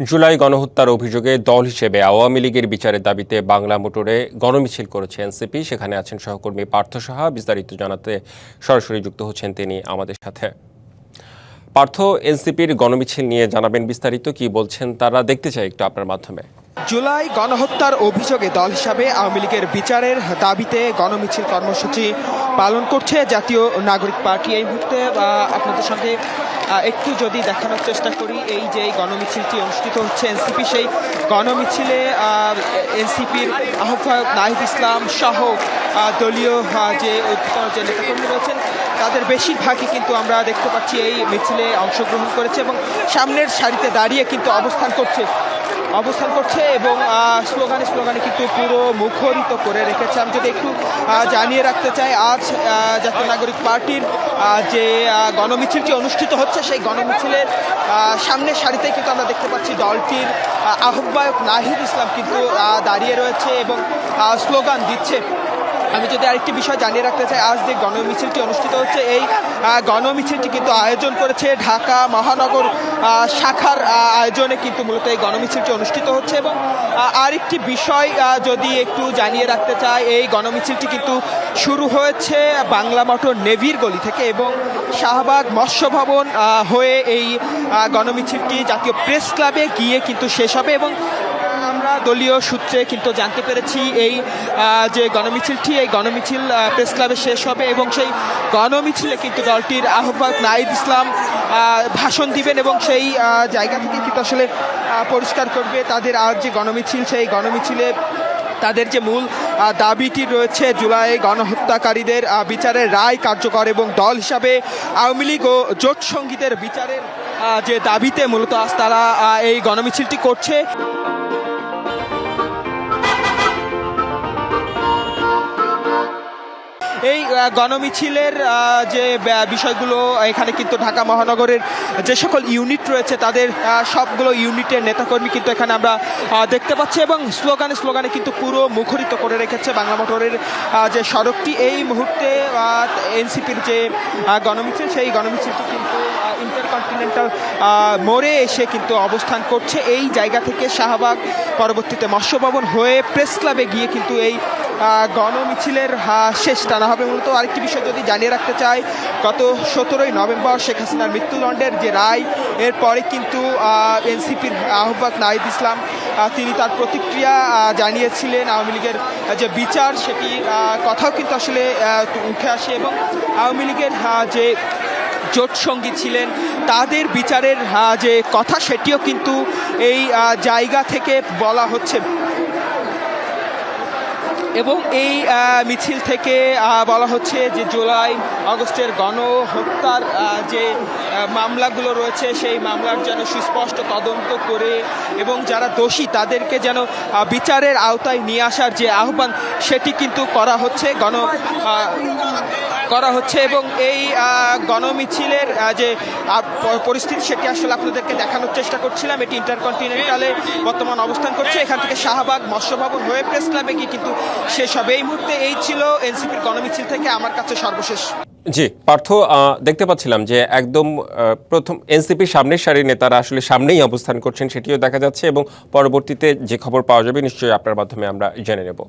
জুলাই গণহত্যার অভিযোগে দল হিসেবে আওয়ামী লীগের বিচারের দাবিতে বাংলা মোটরে গণমিছিল করেছে এনসিপি। সেখানে আছেন সহকর্মী পার্থ সাহা। বিস্তারিত জানাতে সরাসরি যুক্ত হচ্ছেন তিনি আমাদের সাথে। পার্থ, এনসিপির গণমিছিল নিয়ে জানাবেন বিস্তারিত। কি বলছেন তারা? দেখতে চাই একটু আপনার মাধ্যমে। জুলাই গণহত্যার অভিযোগে দল হিসাবে আওয়ামী লীগের বিচারের দাবিতে গণমিছিল কর্মসূচি পালন করছে জাতীয় নাগরিক পার্টি। এই মুহূর্তে আপনাদের সঙ্গে একটু যদি দেখানোর চেষ্টা করি, এই যে গণমিছিলটি অনুষ্ঠিত হচ্ছে এনসিপি, সেই গণমিছিলে এনসিপির আহ্বায়ক নাহিদ ইসলাম সহ দলীয় যে যে নেতাকর্মী রয়েছেন, তাদের বেশিরভাগই কিন্তু আমরা দেখতে পাচ্ছি এই মিছিলে অংশগ্রহণ করেছে এবং সামনের সারিতে দাঁড়িয়ে কিন্তু অবস্থান করছে। অবস্থান করছে এবং স্লোগানে স্লোগানে কিন্তু পুরো মুখরিত করে রেখেছে। আমি যদি একটু জানিয়ে রাখতে চাই, আজ জাতীয় নাগরিক পার্টির যে গণমিছিলটি অনুষ্ঠিত হচ্ছে সেই গণমিছিলের সামনের সারিতে কিন্তু আমরা দেখতে পাচ্ছি দলটির আহ, আহ্বায়ক নাহিদ ইসলাম কিন্তু দাঁড়িয়ে রয়েছে এবং স্লোগান দিচ্ছে। আমি যদি আরেকটি বিষয় জানিয়ে রাখতে চাই, আজ যে গণমিছিলটি অনুষ্ঠিত হচ্ছে, এই গণমিছিলটি কিন্তু আয়োজন করেছে ঢাকা মহানগর শাখার আয়োজনে কিন্তু মূলত এই গণমিছিলটি অনুষ্ঠিত হচ্ছে এবং আরেকটি বিষয় যদি একটু জানিয়ে রাখতে চাই, এই গণমিছিলটি কিন্তু শুরু হয়েছে বাংলা মোটর নেভির গলি থেকে এবং শাহবাগ মৎস্য ভবন হয়ে এই গণমিছিলটি জাতীয় প্রেস ক্লাবে গিয়ে কিন্তু শেষ হবে এবং আমরা দলীয় সূত্রে কিন্তু জানতে পেরেছি এই যে গণমিছিলটি, এই গণমিছিল প্রেস ক্লাবে শেষ হবে এবং সেই গণমিছিলে কিন্তু দলটির আহ্বায়ক নাইদ ইসলাম ভাষণ দিবেন এবং সেই জায়গা থেকে কিন্তু আসলে পরিষ্কার করবে তাদের আর যে গণমিছিল, সেই গণমিছিলে তাদের যে মূল দাবিটি রয়েছে জুলাই গণহত্যাকারীদের বিচারের রায় কার্যকর এবং দল হিসাবে আওয়ামী লীগ ও জোট সঙ্গীতের বিচারের যে দাবিতে মূলত আজ তারা এই গণমিছিলটি করছে। এই গণমিছিলের যে বিষয়গুলো, এখানে কিন্তু ঢাকা মহানগরের যে সকল ইউনিট রয়েছে, তাদের সবগুলো ইউনিটের নেতাকর্মী কিন্তু এখানে আমরা দেখতে পাচ্ছি এবং স্লোগানে স্লোগানে কিন্তু পুরো মুখরিত করে রেখেছে বাংলা মোটরের যে সড়কটি। এই মুহূর্তে এনসিপির যে গণমিছিল, সেই গণমিছিলটি কিন্তু ইন্টারকন্টিনেন্টাল মোড়ে এসে কিন্তু অবস্থান করছে। এই জায়গা থেকে শাহবাগ পরবর্তীতে মৎস্য ভবন হয়ে প্রেস ক্লাবে গিয়ে কিন্তু এই গণমিছিলের শেষ টানা হবে মূলত। আরেকটি বিষয় যদি জানিয়ে রাখতে চাই, গত সতেরোই নভেম্বর শেখ হাসিনার মৃত্যুদণ্ডের যে রায়, এরপরে কিন্তু এনসিপির আহ্বায়ক নাহিদ ইসলাম তিনি তার প্রতিক্রিয়া জানিয়েছিলেন। আওয়ামী লীগের যে বিচার, সেটি কথাও কিন্তু আসলে উঠে আসে এবং আওয়ামী লীগের যে জোট সঙ্গী ছিলেন, তাদের বিচারের যে কথা, সেটিও কিন্তু এই জায়গা থেকে বলা হচ্ছে। এবং এই মিছিল থেকে বলা হচ্ছে যে জুলাই, আগস্টের গণহত্যার যে মামলাগুলো রয়েছে, সেই মামলার যেন সুস্পষ্ট তদন্ত করে এবং যারা দোষী, তাদেরকে যেন বিচারের আওতায় নিয়ে আসার যে আহ্বান, সেটি কিন্তু করা হচ্ছে। গণ করা হচ্ছে এবং এই গণমিছিলের যে পরিস্থিতি সেটি আসলে আপনাদেরকে দেখানোর চেষ্টা করছিলাম। এটি ইন্টারকন্টিনেন্টালে বর্তমান অবস্থান করছে। এখান থেকে শাহবাগ মৎস্য ভবন হয়ে প্রেস ক্লাবে গিয়ে কিন্তু শেষ হবে। এই মুহূর্তে এই ছিল এনসিপির গণমিছিল থেকে আমার কাছে সর্বশেষ। জি, পার্থ দেখতে পাচ্ছিলাম যে একদম প্রথম এনসিপির সামনের সারির নেতারা আসলে সামনেই অবস্থান করছেন, সেটিও দেখা যাচ্ছে এবং পরবর্তীতে যে খবর পাওয়া যাবে, নিশ্চয়ই আপনার মাধ্যমে আমরা জেনে নেব।